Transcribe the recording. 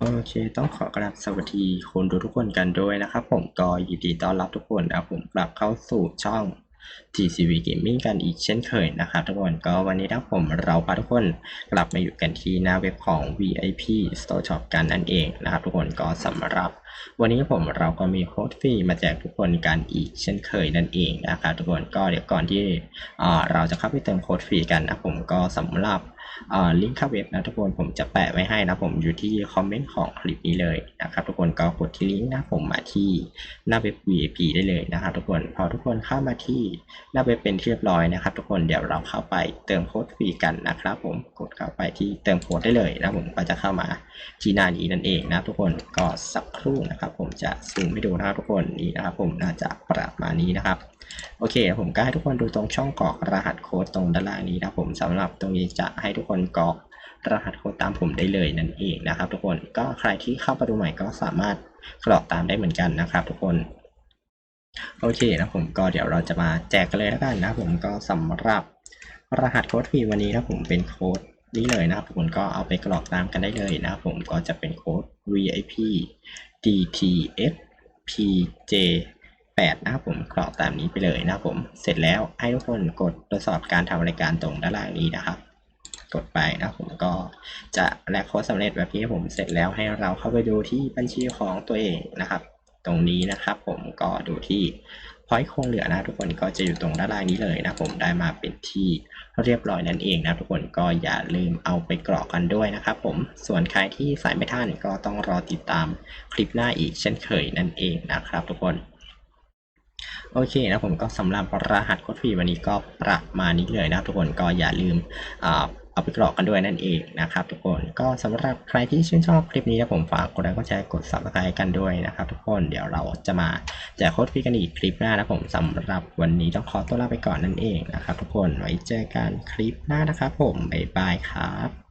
โอเค ต้องขอกราบสวัสดีคนดูทุกคนกันด้วยนะครับ ผมก็ยินดีต้อนรับทุกคนนะผมกลับเข้าสู่ช่อง TCV Gaming กันอีกเช่นเคยนะครับทุกคนก็วันนี้นะผมเราพาทุกคนกลับมาอยู่กันที่หน้าเว็บของ VIP Store Shop กันนั่นเองนะครับทุกคนก็สำหรับ วันนี้ผมเราก็มีโค้ดฟรีมาแจกทุกคนกันอีกเช่นเคยนั่นเองนะครับทุกคนก็เดี๋ยวก่อนที่เราจะเข้าไปเติมโค้ดฟรีกันนะผมก็สำหรับลิงก์เข้าเว็บนะทุกคนผมจะแปะไว้ให้นะผมอยู่ที่คอมเมนต์ของคลิปนี้เลยนะครับทุกคนก็กดที่ลิงก์นะผมมาที่หน้าเว็บ VIP ได้เลยนะครับทุกคนพอทุกคนเข้ามาที่หน้าเว็บเป็นที่เรียบร้อยนะครับ ทุกคนเดี๋ยวเราเข้าไปเติมโค้ดฟรีกันนะครับ ผมกดเข้าไปที่เติมโค้ดได้เลยนะผมก็จะเข้ามาที่หน้านี้นั่นเองนะทุกคนก็สักครู่นะครับ ผมจะซูมให้ดูนะครับทุกคนนี่นะครับ ผมน่าจะประมาณนี้นะครับ โอเค ผมก็ให้ทุกคนดูตรงช่องกรอกรหัสโค้ดตรงด้านล่างนี้นะผมสำหรับตรงนี้จะให้ทุกคนกรอกรหัสโค้ดตามผมได้เลยนั่นเองนะครับ ทุกคนก็ใครที่เข้ามาดูใหม่ก็สามารถกรอกตามได้เหมือนกันนะครับ ทุกคนโอเคนะผมก็เดี๋ยวเราจะมาแจกกันเลยแล้วกันนะผมก็สำหรับรหัสโค้ดฟรีวันนี้นะผมเป็นโค้ดนี้เลยนะครับทุกคนก็เอาไปกรอกตามกันได้เลยนะครับผมก็จะเป็นโค้ด VIP DTF PJ 8นะครับผมกรอกตามนี้ไปเลยนะครับผมเสร็จแล้วให้ทุกคนกดทดสอบการทำรายการตรงด้านล่างนี้นะครับ กดไปนะผมก็จะแลกโค้ดสำเร็จแบบนี้ผมเสร็จแล้วให้เราเข้าไปดูที่บัญชีของตัวเองนะครับ ตรงนี้นะครับผมก็ดูที่ พอยต์คงเหลือนะทุกคนก็จะอยู่ตรงด้านล่างนี้เลยนะผมได้มาเป็นที่เรียบร้อยนั่นเองนะทุกคนก็อย่าลืมเอาไปกรอกกันด้วยนะครับผมส่วนใครที่ใส่ไม่ทันก็ต้องรอติดตามคลิปหน้าอีกเช่นเคยนั่นเองนะครับ ทุกคนโอเคนะผมก็สำหรับรหัสโค้ดฟรีวันนี้ก็ประมาณนี้เลยนะทุกคนก็อย่าลืมอ่า เอาไปกรอกกันด้วยนั่นเองนะครับทุกคนก็สำหรับใครที่ชื่นชอบคลิปนี้นะผมฝากกดไลค์กดแชร์กด subscribe กันด้วยนะครับทุกคนเดี๋ยวเราจะมาแจกโค้ดฟรีกันอีกคลิปหน้านะผมสำหรับวันนี้ต้องขอตัวลาไปก่อนนั่นเองนะครับทุกคนไว้เจอกันคลิปหน้านะครับผมบ๊ายบายครับ